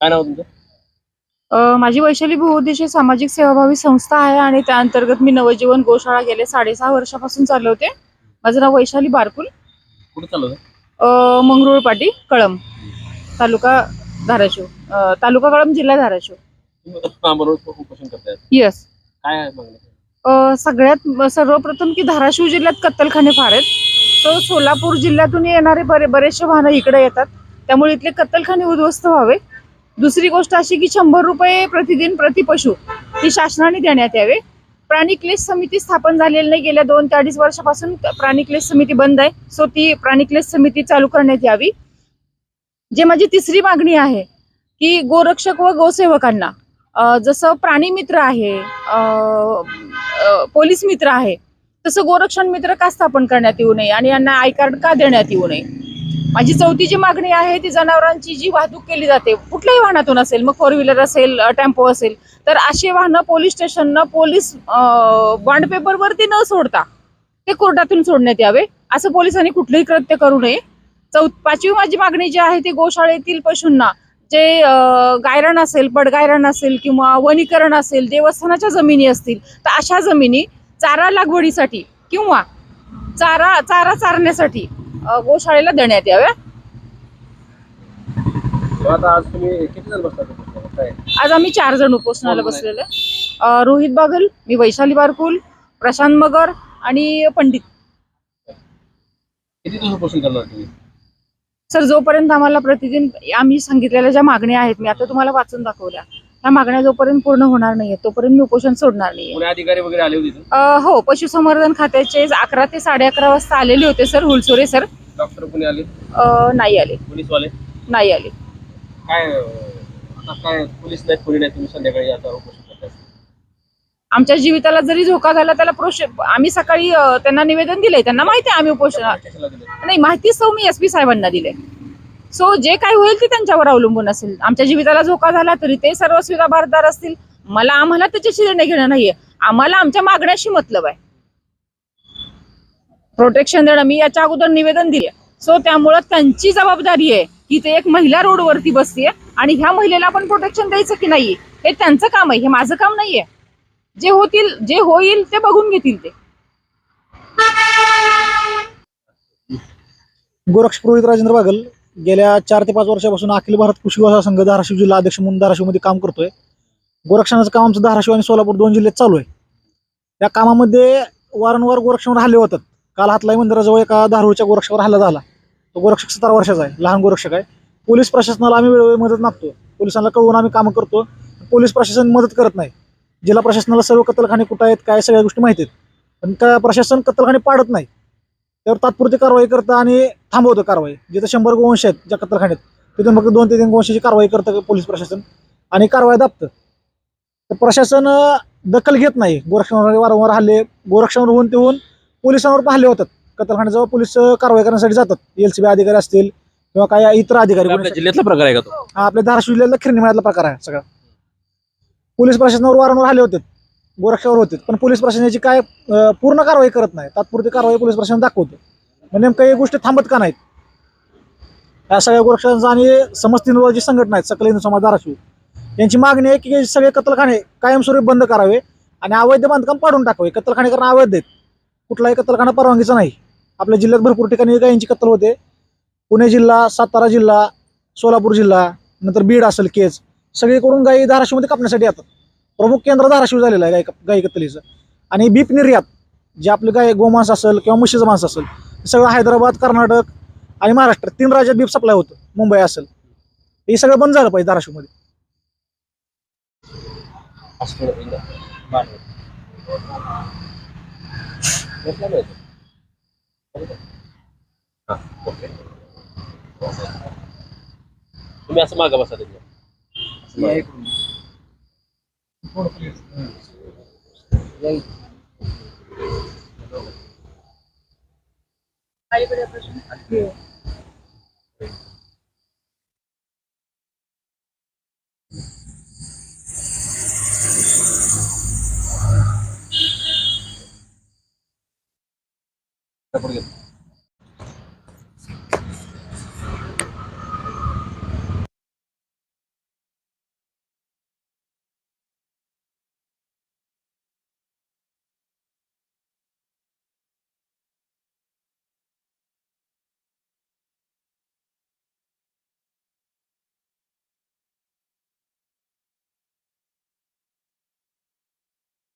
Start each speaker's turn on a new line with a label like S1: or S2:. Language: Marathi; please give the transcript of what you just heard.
S1: काय नाव तुमचं?
S2: अ, माझी वैशाली बहुउद्देशीय सामाजिक सेवाभावी संस्था आहे आणि त्या अंतर्गत मी नवजीवन गोशाळा गेले साडेसहा वर्षापासून चालवते. माझं नाव वैशाली बारकुल.
S1: कुठं चालू आहे
S2: अ, मंगरुळपाटी कळम तालुका धाराशिव. अ, तालुका कळम जिल्हा धाराशिव.
S1: बरोबर उपोषण
S2: येस
S1: काय आहे मागणी?
S2: अ, सगळ्यात सर्वप्रथम की धाराशिव जिल्ह्यात कत्तलखाने फार आहेत. सो सोलापूर जिल्ह्यातून येणारे बरे बरेचसे वाहनं इकडे येतात. त्यामुळे इथले कत्तलखाने उद्ध्वस्त व्हावे दुसरी गोष्ट अशी की शंभर रुपये प्रतिदिन प्रति पशु ही शासनाने देण्यात यावे. प्राणी क्लेश समिती स्थापन झालेली नाही. गेल्या दोन ते अडीच वर्षापासून प्राणी क्लेश समिती बंद आहे. सो ती प्राणी क्लेश समिती चालू करण्यात यावी. जे माझी तिसरी मागणी आहे की गोरक्षक व गोसेवकांना जसं प्राणी मित्र आहे पोलीस मित्र आहे तसं गोरक्षण मित्र का स्थापन करण्यात येऊ नये आणि यांना आय कार्ड का देण्यात येऊ नये? माझी चौथी जी मागणी आहे ती जनावरांची जी वाहतूक केली जाते कुठल्याही वाहनातून असेल मग फोर व्हीलर असेल टेम्पो असेल तर असे वाहनं पोलीस स्टेशननं पोलीस बॉन्ड पेपरवरती न सोडता ते कोर्टातून सोडण्यात यावे असं पोलिसांनी कुठलंही कृत्य करू नये. चौ पाचवी माझी मागणी जी आहे ती गोशाळेतील पशूंना जे गायरण असेल पडगायरण असेल किंवा वनीकरण असेल देवस्थानाच्या जमिनी असतील तर अशा जमिनी चारा लागवडीसाठी किंवा चारा चारा चारण्यासाठी गोशाळेला देण्यात याव्या
S1: आता आज तुम्ही किती जण बसता उपोषणाला? काय
S2: आज आम्ही चार जण उपोषणाला
S1: आहे?
S2: बसलेलो. अ, रोहित बागल मी वैशाली बारकुल प्रशांत मगर आणि पंडित
S1: किती करणार तुम्ही
S2: सर जोपर्यंत आम्हाला प्रतिदिन आम्ही सांगितलेल्या ज्या मागण्या आहेत मी आता तुम्हाला वाचून दाखवल्या त्या मागण्या जोपर्यंत पूर्ण होणार नाहीये तोपर्यंत मी उपोषण सोडणार नाहीये.
S1: अधिकारी वगैरे आले होते इथं?
S2: अ, हो पशुसंवर्धन खात्याचे अकरा ते साडे अकरा वाजता आलेले होते सर हुलसोरे सर.
S1: डॉक्टर कोणी आले?
S2: अ, नाही आले.
S1: पोलीसवाले?
S2: नाही आले.
S1: काय अं, आता काय पोलीस नाहीत कोणी नाही तुम्ही संध्याकाळी आता उपोषण करताय.
S2: आमच्या जीविताला जरी धोका झाला त्याला प्रोश आम्ही सकाळी अ, त्यांना निवेदन दिलंय त्यांना माहिती आहे आम्ही उपोषण
S1: कशाला दिले
S2: नाही माहिती सौ मी एस पी साहेबांना दिले सो जे काही होईल ते त्यांच्यावर अवलंबून असेल. आमच्या जीविताला धोका झाला तरी ते सर्व सुविधा असतील. मला आम्हाला त्याच्याशी देणं घेणं नाहीये. आम्हाला आमच्या मागण्याशी मतलब आहे. प्रोटेक्शन देणं मी याच्या अगोदर निवेदन दिले सो त्यामुळं त्यांची जबाबदारी आहे की ते एक महिला रोडवरती बसते आणि ह्या महिलेला आपण प्रोटेक्शन द्यायचं की नाही हे त्यांचं काम आहे हे माझं काम नाहीये. जे होतील जे होईल ते बघून घेतील ते.
S3: गोरक्ष पुरोहित राजेंद्र बागल. गेल्या चार ते पाच वर्षापासून अखिल भारत कृषी व्यवसाय संघ धाराशिव जिल्हा अध्यक्ष म्हणून धाराशिवमध्ये काम करतोय. गोरक्षणाचं काम आमचं धाराशिव आणि सोलापूर दोन जिल्ह्यात चालू आहे. या कामामध्ये वारंवार गोरक्षणावर हल्ले होतात. काल हातलाई मंदिराजवळ एका धारूळच्या गोरक्षावर हल्ला झाला. तो गोरक्षक सतरा वर्षाचा आहे लहान गोरक्षक आहे. पोलीस प्रशासनाला आम्ही वेळोवेळी मदत मागतो पोलिसांना कळवून आम्ही कामं करतो पोलीस प्रशासन मदत करत नाही. जिल्हा प्रशासनाला सर्व कत्तलखाने कुठं आहेत काय सगळ्या गोष्टी माहिती आहेत. पण का प्रशासन कत्तलखाने पाडत नाही. त्यावर तात्पुरती कारवाई करतं आणि थांबवतं कारवाई. जिथं शंभर गोवंश आहेत ज्या कत्तलखान्यात. तिथून फक्त दोन ते तीन गोवंशाची कारवाई करतं पोलीस प्रशासन आणि कारवाई दाबतं. तर प्रशासन दखल घेत नाही. गोरक्षणावर वारंवार हल्ले गोरक्षणावर होऊन ते होऊन पोलिसांवर पण हल्ले होतात. कत्तलखान्याजवळ पोलीस कारवाई करण्यासाठी जातात. एल सी बी अधिकारी असतील किंवा काही इतर अधिकारी
S1: जिल्ह्यातला प्रकार आहे का तो?
S3: हा आपल्या धाराशिव जिल्ह्यातला खिरणी प्रकार आहे सगळा. पोलीस प्रशासनावर वारंवार हल्ले होते गोरक्षावर होते. पण पोलीस प्रशासनाची काय पूर्ण कारवाई करत नाही. तात्पुरती कारवाई पोलीस प्रशासन दाखवतो. मग नेमकं ही गोष्टी थांबत का नाहीत? या सगळ्या गोरक्षांचा आणि समस्तींवर जी संघटना आहेत सकल हिंदू समाज धाराशिव. यांची मागणी आहे की सगळे कत्तलखाने कायमस्वरूपी बंद करावे आणि अवैध बांधकाम पाडून टाकावे. कत्तलखाने करणं अवैध आहेत. कुठलाही कत्तलखाना परवानगीचा नाही. आपल्या जिल्ह्यात भरपूर ठिकाणी गायींची कत्तल होते. पुणे जिल्हा सातारा जिल्हा सोलापूर जिल्हा नंतर बीड असेल केज. सगळीकडून गायी धाराशिवमध्ये कापण्यासाठी येतात. प्रमुख केंद्र धाराशिव झालेलं आहे गाय गाई कत्तलीचं आणि बीप निर्यात जे आपलं गाय गोमांस असेल किंवा म्हशीचं मांस असेल सगळं हैदराबाद कर्नाटक आणि महाराष्ट्र तीन राज्यात बीप सप्लाय होतं मुंबई असेल. हे सगळं बंद झालं पाहिजे धाराशिवमध्ये.
S1: तुम्ही असं मागा बसा त्याच्या असं मागं. पुढे घे.